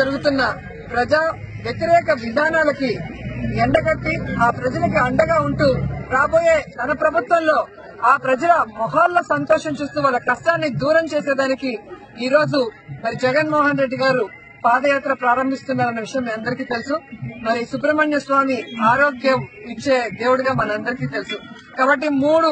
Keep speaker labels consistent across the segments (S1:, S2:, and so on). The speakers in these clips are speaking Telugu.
S1: జరుగుతున్న ప్రజా వ్యతిరేక విధానాలకి ఎండగట్టి ఆ ప్రజలకి అండగా ఉంటూ రాబోయే తన ప్రభుత్వంలో ఆ ప్రజల మొహాల్లో సంతోషం చూస్తూ వాళ్ళ కష్టాన్ని దూరం చేసేదానికి ఈ రోజు మరి జగన్మోహన్ రెడ్డి గారు పాదయాత్ర ప్రారంభిస్తున్నారన్న విషయం మీ అందరికీ తెలుసు. మరి సుబ్రహ్మణ్య స్వామి ఆరోగ్యం ఇచ్చే దేవుడిగా మనందరికీ తెలుసు. కాబట్టి మూడు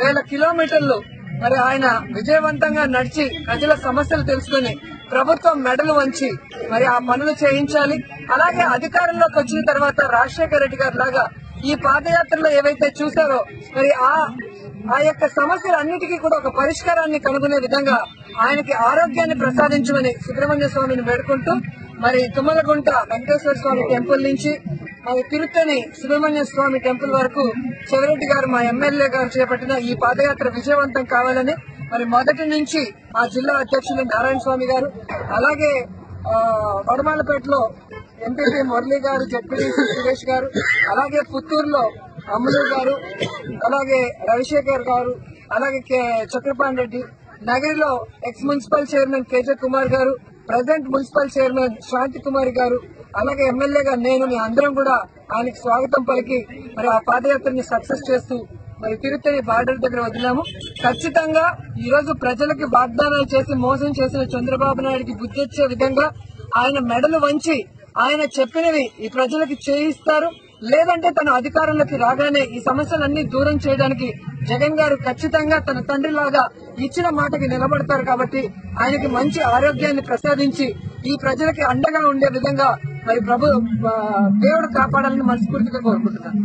S1: వేల కిలోమీటర్లు మరి ఆయన విజయవంతంగా నడిచి ప్రజల సమస్యలు తెలుసుకుని ప్రభుత్వం మెడలు వంచి మరి ఆ పనులు చేయించాలి. అలాగే అధికారంలోకి వచ్చిన తర్వాత రాజశేఖర రెడ్డి గారి లాగా ఈ పాదయాత్రలో ఏవైతే చూశారో మరి ఆ ఆ యొక్క సమస్యలన్నిటికీ కూడా ఒక పరిష్కారాన్ని కనుగొనే విధంగా ఆయనకి ఆరోగ్యాన్ని ప్రసాదించమని సుబ్రహ్మణ్య స్వామిని వేడుకుంటూ మరి తుమ్మలగుంట వెంకటేశ్వర స్వామి టెంపుల్ నుంచి మరి తిరుత్తని సుబ్రహ్మణ్య స్వామి టెంపుల్ వరకు చెవిరెడ్డి గారు మా ఎమ్మెల్యే గారు చేపట్టిన ఈ పాదయాత్ర విజయవంతం కావాలని మరి మొదటి నుంచి మా జిల్లా అధ్యక్షులు నారాయణ స్వామి గారు అలాగే వడమాలపేటలో ఎంపీపీ మురళీ గారు జడ్పీటీసీ సురేష్ గారు అలాగే పుత్తూరులో అమ్ములు గారు అలాగే రవిశేఖర్ గారు అలాగే K- Chakrapani Reddy నగరిలో ex municipal chairman KJ Kumar గారు present municipal chairman Shanthi Kumari గారు అలాగే ఎమ్మెల్యేగా నేను మీ అందరం కూడా ఆయనకి స్వాగతం పలికి మరి ఆ పాదయాత్రని సక్సెస్ చేస్తూ మరి తిరుపతి బార్డర్ దగ్గర వదిలాము. ఖచ్చితంగా ఈరోజు ప్రజలకి వాగ్దానాలు చేసి మోసం చేసిన చంద్రబాబు నాయుడుకి గుర్తొచ్చే విధంగా ఆయన మెడలు వంచి ఆయన చెప్పినవి ఈ ప్రజలకి చేయిస్తారు. లేదంటే తన అధికారంలోకి రాగానే ఈ సమస్యలన్నీ దూరం చేయడానికి జగన్ గారు ఖచ్చితంగా తన తండ్రిలాగా ఇచ్చిన మాటకి నిలబడతారు కాబట్టి ఆయనకి మంచి ఆరోగ్యాన్ని ప్రసాదించి ఈ ప్రజలకి అండగా ఉండే విధంగా మరి ప్రభు దేవుడు కాపాడాలని మనస్ఫూర్తిగా కోరుకుంటున్నాను.